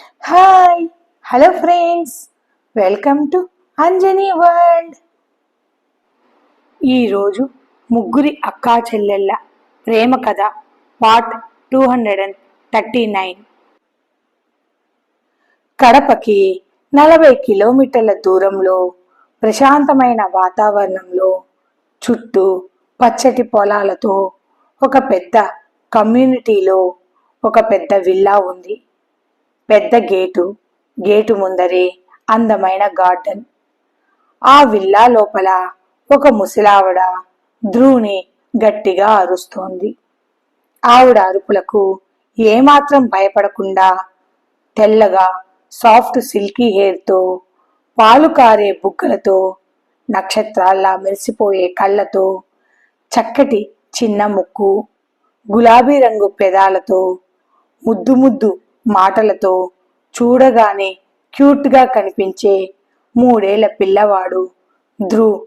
Hi hello friends welcome to Anjani world ఈరోజు ముగ్గురి అక్కా చెల్లెళ్ళ ప్రేమ కథ part two hundred and thirty nine కడపకి నలభై కిలోమీటర్ల దూరంలో ప్రశాంతమైన వాతావరణంలో చుట్టూ పచ్చటి పొలాలతో ఒక పెద్ద కమ్యూనిటీలో ఒక పెద్ద విల్లా ఉంది. పెద్ద గేటు గేటు ముందరే అందమైన గార్డెన్. ఆ విల్లా లోపల ఒక ముసలావిడ ధ్రువుని గట్టిగా అరుస్తోంది. ఆవిడ అరుపులకు ఏమాత్రం భయపడకుండా తెల్లగా సాఫ్ట్ సిల్కీ హెయిర్తో పాలు కారే బుగ్గలతో నక్షత్రాల్లా మెరిసిపోయే కళ్ళతో చక్కటి చిన్న ముక్కు గులాబీ రంగు పెదాలతో ముద్దు ముద్దు మాటలతో చూడగానే క్యూట్గా కనిపించే మూడేళ్ళ పిల్లవాడు ధ్రువ్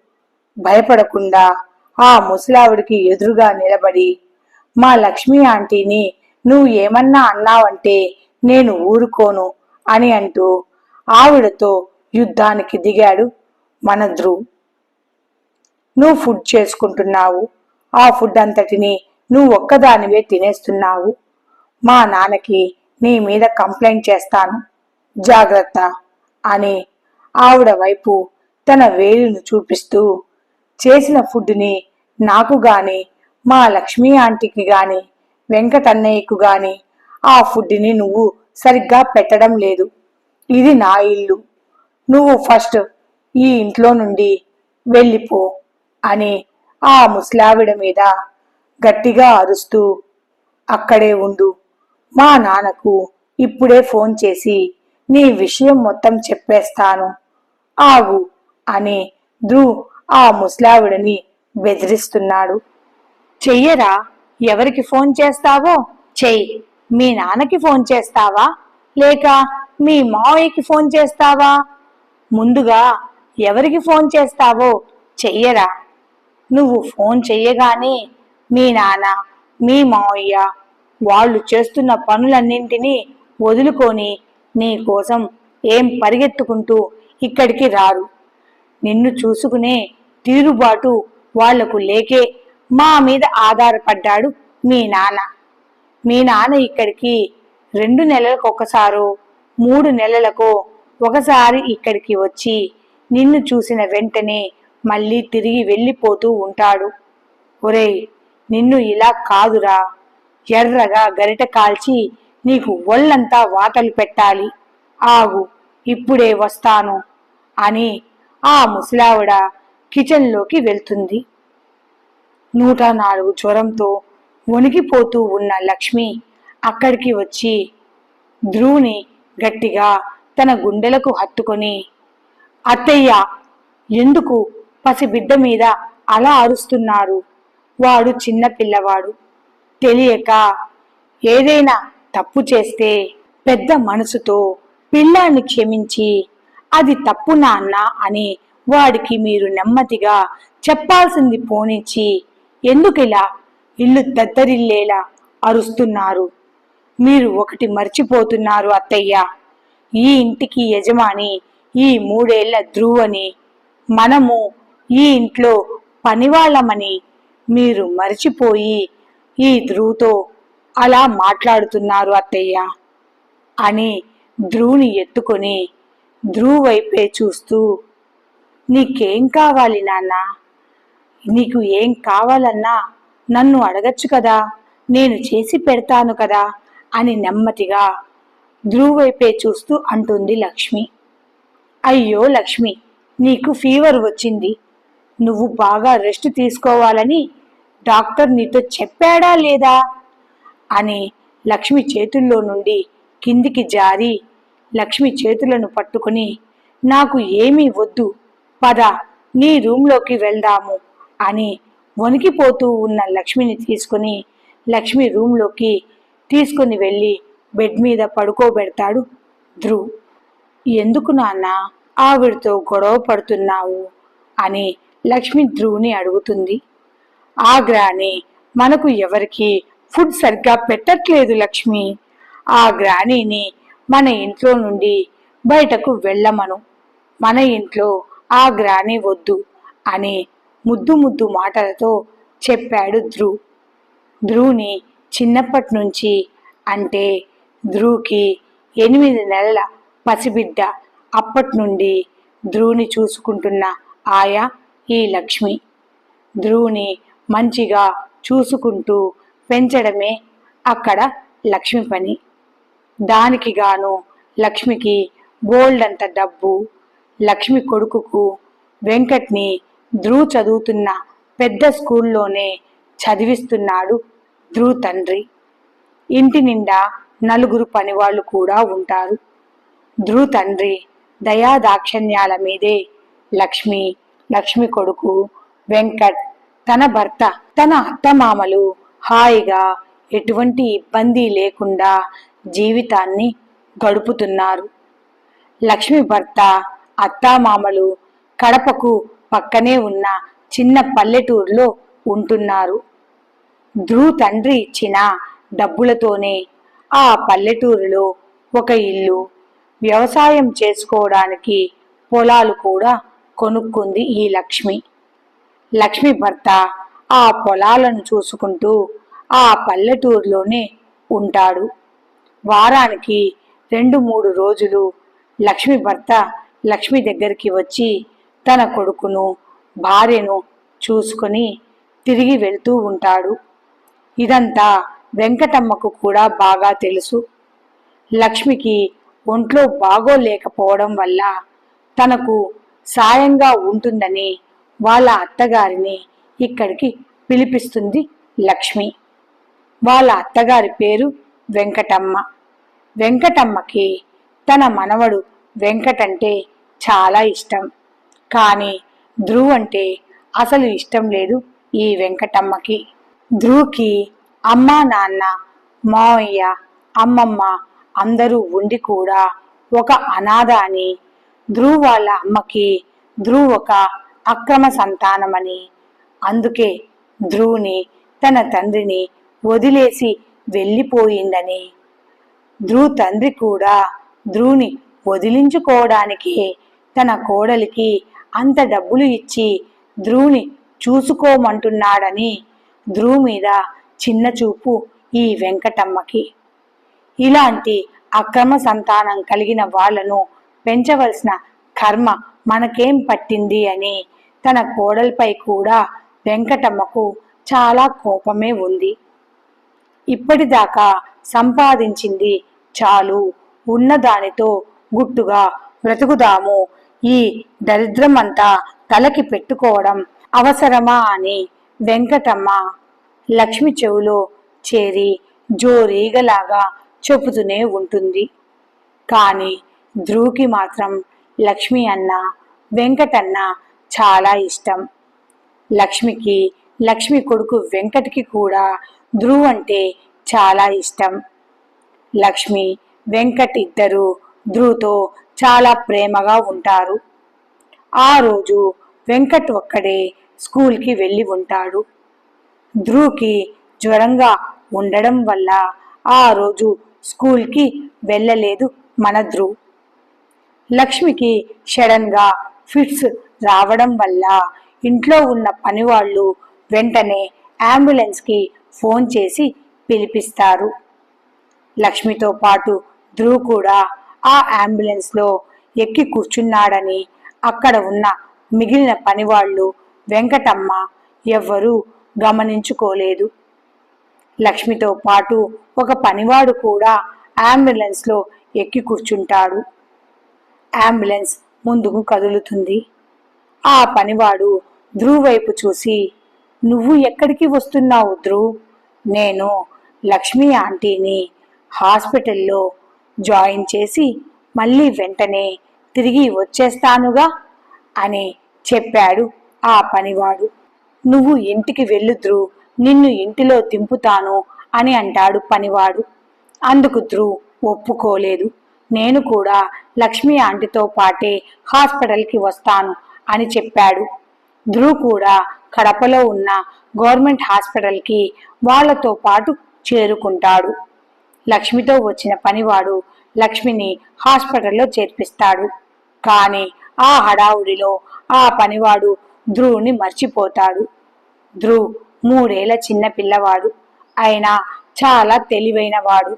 భయపడకుండా ఆ ముసలావిడికి ఎదురుగా నిలబడి మా లక్ష్మి ఆంటీని నువ్వు ఏమన్నా అన్నావంటే నేను ఊరుకోను అని అంటూ ఆవిడతో యుద్ధానికి దిగాడు మన ధ్రువ్ నువ్వు ఫుడ్ చేసుకుంటున్నావు. ఆ ఫుడ్ అంతటిని నువ్వు ఒక్కదానివే తినేస్తున్నావు. మా నాన్నకి నీ మీద కంప్లైంట్ చేస్తాను. జాగ్రత్త అని ఆవిడ వైపు తన వేలును చూపిస్తూ చేసిన ఫుడ్ని నాకు గాని మా లక్ష్మీ ఆంటీకి గాని వెంకటన్నయ్యకు గాని ఆ ఫుడ్ని నువ్వు సరిగ్గా పెట్టడం లేదు. ఇది నా ఇల్లు. నువ్వు ఫస్ట్ ఈ ఇంట్లో నుండి వెళ్ళిపో అని ఆ ముసలావిడ మీద గట్టిగా అరుస్తూ అక్కడే ఉండు. మా నాన్నకు ఇప్పుడే ఫోన్ చేసి నీ విషయం మొత్తం చెప్పేస్తాను. ఆగు అని ధ్రువ్ ఆ ముసలావిడని బెదిరిస్తున్నాడు. చెయ్యరా ఎవరికి ఫోన్ చేస్తావో? చెయ్యి. మీ నాన్నకి ఫోన్ చేస్తావా? లేక మీ మావయ్యకి ఫోన్ చేస్తావా? ముందుగా ఎవరికి ఫోన్ చేస్తావో చెయ్యరా. నువ్వు ఫోన్ చెయ్యగానే మీ నాన్న మీ మావయ్య వాళ్ళు చేస్తున్న పనులన్నింటినీ వదులుకొని నీ కోసం ఏం పరిగెత్తుకుంటూ ఇక్కడికి రారు. నిన్ను చూసుకునే తీరుబాటు వాళ్ళకు లేకే మా మీద ఆధారపడ్డాడు మీ నాన్న. మీ నాన్న ఇక్కడికి రెండు నెలలకు ఒకసారో మూడు నెలలకో ఒకసారి ఇక్కడికి వచ్చి నిన్ను చూసిన వెంటనే మళ్ళీ తిరిగి వెళ్ళిపోతూ ఉంటాడు. ఒరేయ్ నిన్ను ఇలా కాదురా. ఎర్రగా గరిట కాల్చి నీకు ఒళ్ళంతా వాతలు పెట్టాలి. ఆగు ఇప్పుడే వస్తాను అని ఆ ముసలావిడ కిచెన్లోకి వెళ్తుంది. నూట నాలుగు జ్వరంతో వణికిపోతూ ఉన్న లక్ష్మి అక్కడికి వచ్చి ధ్రువుని గట్టిగా తన గుండెలకు హత్తుకొని అత్తయ్య ఎందుకు పసిబిడ్డ మీద అలా అరుస్తున్నారు? వాడు చిన్న పిల్లవాడు. తెలియక ఏదైనా తప్పు చేస్తే పెద్ద మనసుతో పిల్లాన్ని క్షమించి అది తప్పు నాన్న అని వాడికి మీరు నెమ్మదిగా చెప్పాల్సింది పోనిచ్చి ఎందుకిలా ఇల్లు దద్దరిల్లేలా అరుస్తున్నారు? మీరు ఒకటి మర్చిపోతున్నారు అత్తయ్య. ఈ ఇంటికి యజమాని ఈ మూడేళ్ళ ధ్రువని మనము ఈ ఇంట్లో పనివాళ్ళమని మీరు మర్చిపోయి ఈ ధ్రువుతో అలా మాట్లాడుతున్నారు అత్తయ్య. అని ధ్రువుని ఎత్తుకొని ధ్రువ్ వైపే చూస్తూ నీకేం కావాలి నాన్న? నీకు ఏం కావాలన్నా నన్ను అడగచ్చు కదా? నేను చేసి పెడతాను కదా? అని నెమ్మదిగా ధ్రువ్ వైపే చూస్తూ అంటుంది లక్ష్మి. అయ్యో లక్ష్మి నీకు ఫీవర్ వచ్చింది. నువ్వు బాగా రెస్ట్ తీసుకోవాలని డాక్టర్ నీతో చెప్పాడా లేదా? అని లక్ష్మి చేతుల్లో నుండి కిందికి జారి లక్ష్మి చేతులను పట్టుకుని నాకు ఏమీ వద్దు పద నీ రూంలోకి వెళ్దాము అని వణికిపోతూ ఉన్న లక్ష్మిని తీసుకుని లక్ష్మి రూంలోకి తీసుకుని వెళ్ళి బెడ్ మీద పడుకోబెడతాడు ధ్రువ్. ఎందుకు నాన్న ఆవిడతో గొడవ పడుతున్నావు? అని లక్ష్మి ధ్రువుని అడుగుతుంది. గ్రాని మనకు ఎవరికి ఫుడ్ సరిగ్గా పెట్టట్లేదు లక్ష్మి. ఆ గ్రానీని మన ఇంట్లో నుండి బయటకు వెళ్ళమను. మన ఇంట్లో ఆ గ్రాని వద్దు అని ముద్దు ముద్దు మాటలతో చెప్పాడు ధ్రువ్ ధ్రువ్ని చిన్నప్పటి నుంచి అంటే ధ్రువ్కి ఎనిమిది నెలల పసిబిడ్డ అప్పటి నుండి ధ్రువుని చూసుకుంటున్న ఆయా ఈ లక్ష్మి. ధ్రువుని మంచిగా చూసుకుంటూ పెంచడమే అక్కడ లక్ష్మి పని. దానికి గాను లక్ష్మికి బోల్డ్ అంత డబ్బు లక్ష్మి కొడుకుకు వెంకట్ని ధ్రువ్ చదువుతున్న పెద్ద స్కూల్లోనే చదివిస్తున్నాడు ధ్రువ్ తండ్రి. ఇంటి నిండా నలుగురు పనివాళ్ళు కూడా ఉంటారు. ధ్రువ్ తండ్రి దయాదాక్షణ్యాల మీదే లక్ష్మి లక్ష్మి కొడుకు వెంకట్ తన భర్త తన అత్తమామలు హాయిగా ఎటువంటి ఇబ్బంది లేకుండా జీవితాన్ని గడుపుతున్నారు. లక్ష్మి భర్త అత్తామామలు కడపకు పక్కనే ఉన్న చిన్న పల్లెటూరులో ఉంటున్నారు. ధ్రువ్ తండ్రి ఇచ్చిన డబ్బులతోనే ఆ పల్లెటూరులో ఒక ఇల్లు వ్యవసాయం చేసుకోవడానికి పొలాలు కూడా కొనుక్కుంది ఈ లక్ష్మి. లక్ష్మి భర్త ఆ పొలాలను చూసుకుంటూ ఆ పల్లెటూరులోనే ఉంటాడు. వారానికి రెండు మూడు రోజులు లక్ష్మి భర్త లక్ష్మి దగ్గరికి వచ్చి తన కొడుకును భార్యను చూసుకొని తిరిగి వెళ్తూ ఉంటాడు. ఇదంతా వెంకటమ్మకు కూడా బాగా తెలుసు. లక్ష్మికి ఒంట్లో బాగోలేకపోవడం వల్ల తనకు సాయంగా ఉంటుందని వాళ్ళ అత్తగారిని ఇక్కడికి పిలిపిస్తుంది లక్ష్మి. వాళ్ళ అత్తగారి పేరు వెంకటమ్మ. వెంకటమ్మకి తన మనవడు వెంకటంటే చాలా ఇష్టం. కానీ ధ్రువ్ అంటే అసలు ఇష్టం లేదు ఈ వెంకటమ్మకి. ధ్రువ్కి అమ్మ నాన్న మావయ్య అమ్మమ్మ అందరూ ఉండి కూడా ఒక అనాథ అని ధ్రువ్ వాళ్ళ అమ్మకి ధ్రువ్ ఒక అక్రమ సంతానమని. అందుకే ధ్రువుని తన తండ్రిని వదిలేసి వెళ్ళిపోయిందని. ధ్రువు తండ్రి కూడా ధ్రువుని వదిలించుకోవడానికి తన కోడలికి అంత డబ్బులు ఇచ్చి ధ్రువుని చూసుకోమంటున్నాడని ధ్రువు మీద చిన్న చూపు ఈ వెంకటమ్మకి. ఇలాంటి అక్రమ సంతానం కలిగిన వాళ్ళను పెంచవలసిన కర్మ మనకేం పట్టింది అని తన కోడలపై కూడా వెంకటమ్మకు చాలా కోపమే ఉంది. ఇప్పటిదాకా సంపాదించింది చాలు ఉన్నదానితో గుట్టుగా బ్రతుకుదాము. ఈ దరిద్రమంతా తలకి పెట్టుకోవడం అవసరమా అని వెంకటమ్మ లక్ష్మి చెవులో చేరి జోరీగలాగా చెబుతూనే ఉంటుంది. కానీ ధ్రువుకి మాత్రం లక్ష్మి అన్న వెంకటన్న చాలా ఇష్టం. లక్ష్మికి లక్ష్మి కొడుకు వెంకట్కి కూడా ధ్రువ్ అంటే చాలా ఇష్టం. లక్ష్మి వెంకట్ ఇద్దరు ధ్రువ్తో చాలా ప్రేమగా ఉంటారు. ఆ రోజు వెంకట్ ఒక్కడే స్కూల్కి వెళ్ళి ఉంటాడు. ధ్రువ్కి జ్వరంగా ఉండడం వల్ల ఆ రోజు స్కూల్కి వెళ్ళలేదు మన ధ్రువ్. లక్ష్మికి సడన్గా ఫిట్స్ రావడం వల్ల ఇంట్లో ఉన్న పనివాళ్ళు వెంటనే అంబులెన్స్కి ఫోన్ చేసి పిలిపిస్తారు. లక్ష్మితో పాటు ధ్రువ్ కూడా ఆ అంబులెన్స్లో ఎక్కి కూర్చున్నాడని అక్కడ ఉన్న మిగిలిన పనివాళ్ళు వెంకటమ్మ ఎవ్వరూ గమనించుకోలేదు. లక్ష్మితో పాటు ఒక పనివాడు కూడా అంబులెన్స్లో ఎక్కి కూర్చుంటాడు. అంబులెన్స్ ముందుకు కదులుతుంది. ఆ పనివాడు ధ్రువ్ వైపు చూసి నువ్వు ఎక్కడికి వస్తున్నావు ధ్రువ్? నేను లక్ష్మి ఆంటీని హాస్పిటల్లో జాయిన్ చేసి మళ్ళీ వెంటనే తిరిగి వచ్చేస్తానుగా అని చెప్పాడు ఆ పనివాడు. నువ్వు ఇంటికి వెళ్ళు నిన్ను ఇంటిలో దింపుతాను అని అంటాడు పనివాడు. అందుకు ధ్రువ్ ఒప్పుకోలేదు. నేను కూడా లక్ష్మి ఆంటీతో పాటే హాస్పిటల్కి వస్తాను అని చెప్పాడు. ధ్రువ్ కూడా కడపలో ఉన్న గవర్నమెంట్ హాస్పిటల్కి వాళ్ళతో పాటు చేరుకుంటాడు. లక్ష్మితో వచ్చిన పనివాడు లక్ష్మిని హాస్పిటల్లో చేర్పిస్తాడు. కానీ ఆ హడావుడిలో ఆ పనివాడు ధ్రువుని మర్చిపోతాడు. ధ్రువ్ మూడేళ్ళ చిన్న పిల్లవాడు అయినా చాలా తెలివైనవాడు.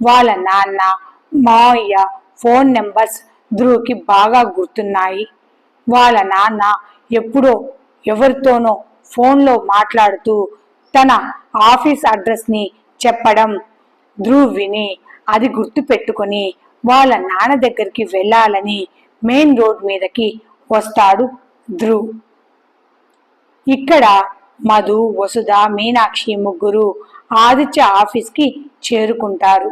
వాళ్ళ నాన్న మావయ్య ఫోన్ నెంబర్స్ ధ్రువ్కి బాగా గుర్తున్నాయి. వాళ్ళ నాన్న ఎప్పుడో ఎవరితోనో ఫోన్లో మాట్లాడుతూ తన ఆఫీస్ అడ్రస్ని చెప్పడం ధ్రువ్ విని అది గుర్తు పెట్టుకొని వాళ్ళ నాన్న దగ్గరికి వెళ్ళాలని మెయిన్ రోడ్ మీదకి వస్తాడు ధ్రువ్. ఇక్కడ మధు వసుధ మీనాక్షి ముగ్గురు ఆదిత్య ఆఫీస్కి చేరుకుంటారు.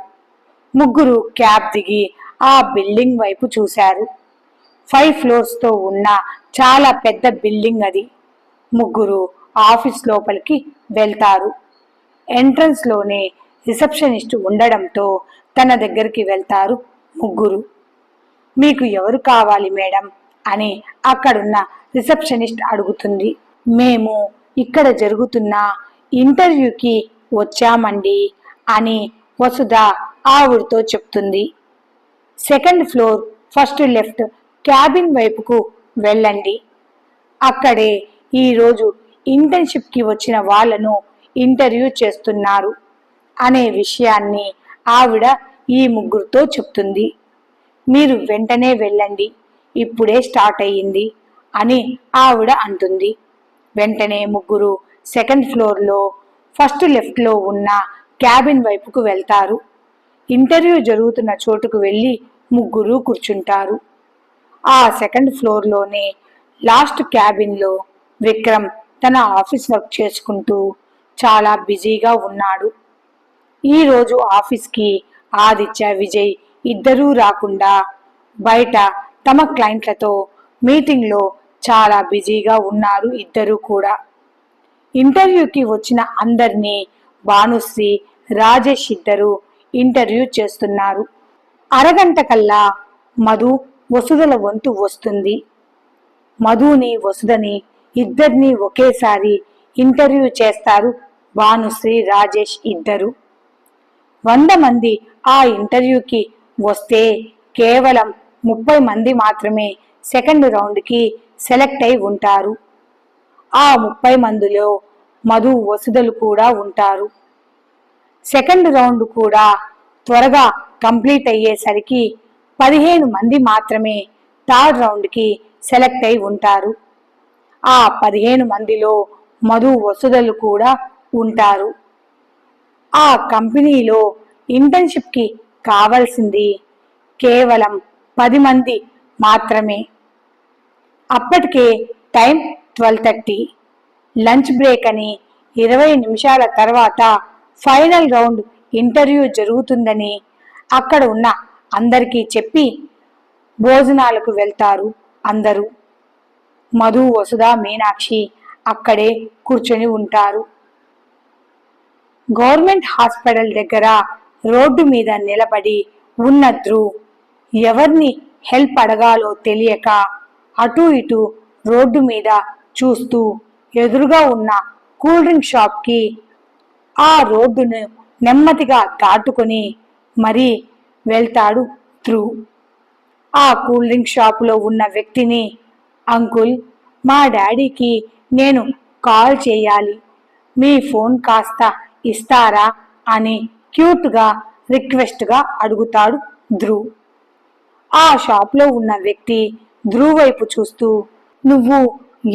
ముగ్గురు క్యాబ్ దిగి ఆ బిల్డింగ్ వైపు చూశారు. ఫైవ్ ఫ్లోర్స్తో ఉన్న చాలా పెద్ద బిల్డింగ్ అది. ముగ్గురు ఆఫీస్ లోపలికి వెళ్తారు. ఎంట్రన్స్లోనే రిసెప్షనిస్ట్ ఉండడంతో తన దగ్గరికి వెళ్తారు ముగ్గురు. మీకు ఎవరు కావాలి మేడం? అని అక్కడున్న రిసెప్షనిస్ట్ అడుగుతుంది. మేము ఇక్కడ జరుగుతున్న ఇంటర్వ్యూకి వచ్చామండి అని వసుధ ఆవిడతో చెప్తుంది. Second floor first left cabin వైపుకు వెళ్ళండి. అక్కడే ఈరోజు ఇంటర్న్షిప్కి వచ్చిన వాళ్ళను ఇంటర్వ్యూ చేస్తున్నారు అనే విషయాన్ని ఆవిడ ఈ ముగ్గురితో చెప్తుంది. మీరు వెంటనే వెళ్ళండి ఇప్పుడే స్టార్ట్ అయ్యింది అని ఆవిడ అంటుంది. వెంటనే ముగ్గురు సెకండ్ ఫ్లోర్లో ఫస్ట్ లెఫ్ట్లో ఉన్న క్యాబిన్ వైపుకు వెళ్తారు. ఇంటర్వ్యూ జరుగుతున్న చోటుకు వెళ్ళి ముగ్గురు కూర్చుంటారు. ఆ సెకండ్ ఫ్లోర్లోనే లాస్ట్ క్యాబిన్లో విక్రమ్ తన ఆఫీస్ వర్క్ చేసుకుంటూ చాలా బిజీగా ఉన్నాడు. ఈరోజు ఆఫీస్కి ఆదిత్య విజయ్ ఇద్దరూ రాకుండా బయట తమ క్లయింట్లతో మీటింగ్లో చాలా బిజీగా ఉన్నారు ఇద్దరూ కూడా. ఇంటర్వ్యూకి వచ్చిన అందరినీ భానుశ్రీ రాజేష్ ఇద్దరు ఇంటర్వ్యూ చేస్తున్నారు. అరగంట కల్లా మధు వసుదల వంతు వస్తుంది. మధుని వసుదని ఇద్దరిని ఒకేసారి ఇంటర్వ్యూ చేస్తారు భానుశ్రీ రాజేష్ ఇద్దరు. వంద మంది ఆ ఇంటర్వ్యూకి వస్తే కేవలం ముప్పై మంది మాత్రమే సెకండ్ రౌండ్కి సెలెక్ట్ అయి ఉంటారు. ఆ ముప్పై మందిలో మధు వసుదలు కూడా ఉంటారు. సెకండ్ రౌండ్ కూడా త్వరగా కంప్లీట్ అయ్యేసరికి పదిహేను మంది మాత్రమే థర్డ్ రౌండ్కి సెలెక్ట్ అయి ఉంటారు. ఆ పదిహేను మందిలో మధు వసుదలు కూడా ఉంటారు. ఆ కంపెనీలో ఇంటర్న్షిప్కి కావాల్సింది కేవలం పది మంది మాత్రమే. అప్పటికే time twelve thirty. Lunch break అని ఇరవై నిమిషాల తర్వాత ఫైనల్ రౌండ్ ఇంటర్వ్యూ జరుగుతుందని అక్కడ ఉన్న అందరికీ చెప్పి భోజనాలకు వెళ్తారు అందరూ. మధు వసుధ మీనాక్షి అక్కడే కూర్చొని ఉంటారు. గవర్నమెంట్ హాస్పిటల్ దగ్గర రోడ్డు మీద నిలబడి ఉన్న ధ్రువ్ ఎవరిని హెల్ప్ అడగాలో తెలియక అటు ఇటు రోడ్డు మీద చూస్తూ ఎదురుగా ఉన్న కూల్ డ్రింక్ షాప్కి ఆ రోడ్డును నెమ్మదిగా దాటుకొని మరీ వెళ్తాడు ధ్రువ్. ఆ కూల్ డ్రింక్ షాపులో ఉన్న వ్యక్తిని అంకుల్ మా డాడీకి నేను కాల్ చేయాలి. మీ ఫోన్ కాస్త ఇస్తారా అని క్యూట్గా రిక్వెస్ట్గా అడుగుతాడు ధ్రువ్. ఆ షాప్లో ఉన్న వ్యక్తి ధ్రువ్ వైపు చూస్తూ నువ్వు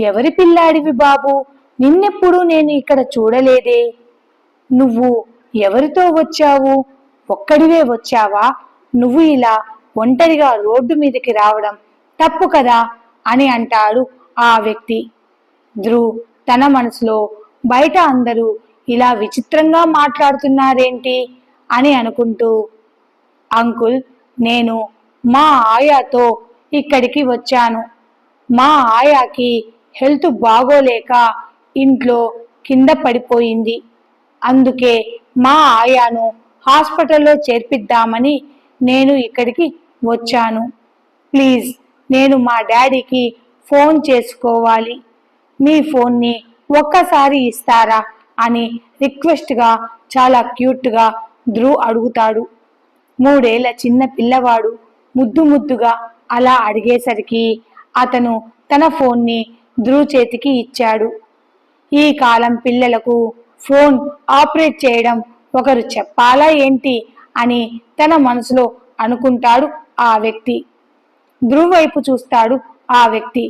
ఎవరి పిల్లాడివి బాబు? నిన్నెప్పుడు నేను ఇక్కడ చూడలేదే? నువ్వు ఎవరితో వచ్చావు? ఒక్కడివే వచ్చావా? నువ్వు ఇలా ఒంటరిగా రోడ్డు మీదకి రావడం తప్పు కదా? అని అంటాడు ఆ వ్యక్తి. ధ్రువ్ తన మనసులో బయట అందరూ ఇలా విచిత్రంగా మాట్లాడుతున్నారేంటి? అని అనుకుంటూ అంకుల్ నేను మా ఆయాతో ఇక్కడికి వచ్చాను. మా ఆయాకి హెల్త్ బాగోలేక ఇంట్లో కింద పడిపోయింది. అందుకే మా ఆయాను హాస్పిటల్లో చేర్పిద్దామని నేను ఇక్కడికి వచ్చాను. ప్లీజ్ నేను మా డాడీకి ఫోన్ చేసుకోవాలి. మీ ఫోన్ని ఒక్కసారి ఇస్తారా అని రిక్వెస్ట్గా చాలా క్యూట్గా ధ్రువ్ అడుగుతాడు. మూడేళ్ళ చిన్న పిల్లవాడు ముద్దు ముద్దుగా అలా అడిగేసరికి అతను తన ఫోన్ని ధ్రువ్ చేతికి ఇచ్చాడు. ఈ కాలం పిల్లలకు ఫోన్ ఆపరేట్ చేయడం ఒకరు చెప్పాలా ఏంటి అని తన మనసులో అనుకుంటాడు ఆ వ్యక్తి. ధ్రువ్ వైపు చూస్తాడు ఆ వ్యక్తి.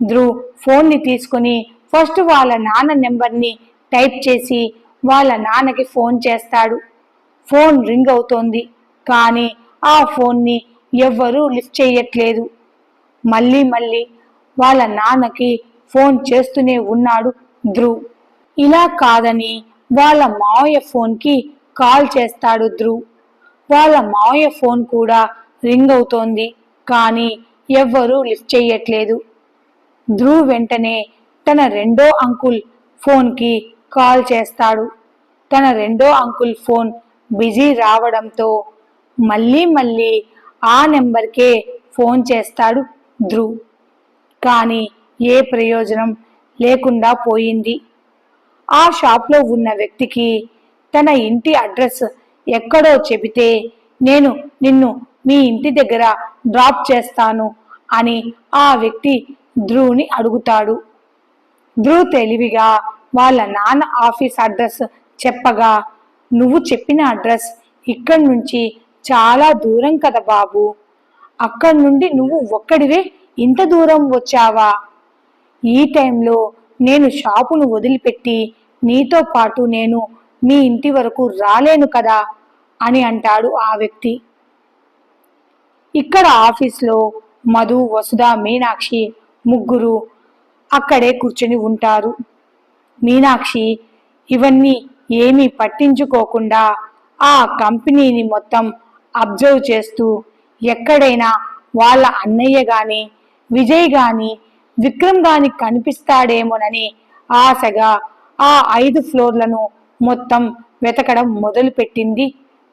ధ్రువ్ ఫోన్ని తీసుకుని ఫస్ట్ వాళ్ళ నాన్న నెంబర్ని టైప్ చేసి వాళ్ళ నాన్నకి ఫోన్ చేస్తాడు. ఫోన్ రింగ్ అవుతోంది కానీ ఆ ఫోన్ని ఎవ్వరూ లిఫ్ట్ చేయట్లేదు. మళ్ళీ మళ్ళీ వాళ్ళ నాన్నకి ఫోన్ చేస్తూనే ఉన్నాడు ధ్రువ్. ఇలా కాదని వాళ్ళ మావయ్య ఫోన్కి కాల్ చేస్తాడు ధ్రువ్. వాళ్ళ మావయ్య ఫోన్ కూడా రింగ్ అవుతోంది కానీ ఎవ్వరూ లిఫ్ట్ చేయట్లేదు. ధ్రువ్ వెంటనే తన రెండో అంకుల్ ఫోన్కి కాల్ చేస్తాడు. తన రెండో అంకుల్ ఫోన్ బిజీ రావడంతో మళ్ళీ మళ్ళీ ఆ నెంబర్కే ఫోన్ చేస్తాడు ధ్రువ్. కానీ ఏ ప్రయోజనం లేకుండా పోయింది. ఆ షాప్లో ఉన్న వ్యక్తికి తన ఇంటి అడ్రస్ ఎక్కడో చెబితే నేను నిన్ను మీ ఇంటి దగ్గర డ్రాప్ చేస్తాను అని ఆ వ్యక్తి ధ్రువుని అడుగుతాడు. ధ్రువ్ తెలివిగా వాళ్ళ నాన్న ఆఫీస్ అడ్రస్ చెప్పగా నువ్వు చెప్పిన అడ్రస్ ఇక్కడి నుంచి చాలా దూరం కదా బాబు. అక్కడి నుండి నువ్వు ఒక్కడివే ఇంత దూరం వచ్చావా? ఈ టైంలో నేను షాపును వదిలిపెట్టి నీతో పాటు నేను మీ ఇంటి వరకు రాలేను కదా అని అంటాడు ఆ వ్యక్తి. ఇక్కడ ఆఫీస్లో మధు వసుధ మీనాక్షి ముగ్గురు అక్కడే కూర్చొని ఉంటారు. మీనాక్షి ఇవన్నీ ఏమీ పట్టించుకోకుండా ఆ కంపెనీని మొత్తం అబ్జర్వ్ చేస్తూ ఎక్కడైనా వాళ్ళ అన్నయ్య గాని విజయ్ గాని విక్రమ్ గాని కనిపిస్తాడేమోనని ఆశగా ఆ ఐదు ఫ్లోర్లను మొత్తం వెతకడం మొదలుపెట్టింది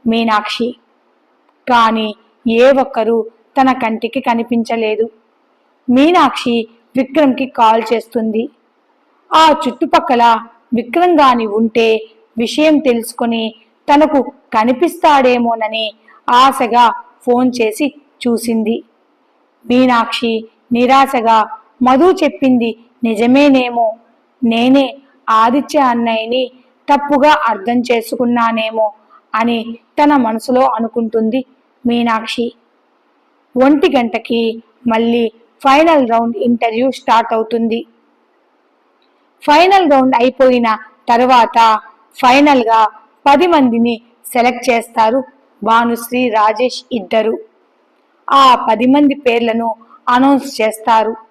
మీనాక్షి. కానీ ఏ ఒక్కరూ తన కంటికి కనిపించలేదు. మీనాక్షి విక్రమ్కి కాల్ చేస్తుంది. ఆ చుట్టుపక్కల విక్రమ్ గాని ఉంటే విషయం తెలుసుకొని తనకు కనిపిస్తాడేమోనని ఆశగా ఫోన్ చేసి చూసింది. మీనాక్షి నిరాశగా మధు చెప్పింది నిజమేనేమో. నేనే ఆదిత్య అన్నయ్యని తప్పుగా అర్థం చేసుకున్నానేమో అని తన మనసులో అనుకుంటుంది మీనాక్షి. ఒంటి గంటకి మళ్ళీ ఫైనల్ రౌండ్ ఇంటర్వ్యూ స్టార్ట్ అవుతుంది. ఫైనల్ రౌండ్ అయిపోయిన తర్వాత ఫైనల్గా పది మందిని సెలెక్ట్ చేస్తారు భానుశ్రీ రాజేష్ ఇద్దరు. ఆ పది మంది పేర్లను అనౌన్స్ చేస్తారు.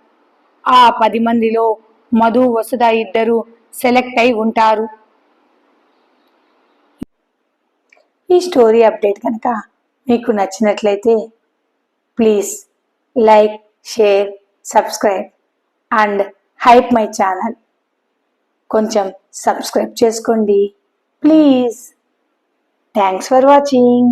ఆ పది మందిలో మధు వసుధ ఇద్దరు సెలెక్ట్ అయి ఉంటారు. ఈ స్టోరీ అప్డేట్ కనుక మీకు నచ్చినట్లయితే please like share subscribe and hype my channel. కొంచెం సబ్స్క్రైబ్ చేసుకోండి. ప్లీజ్. Thanks for watching.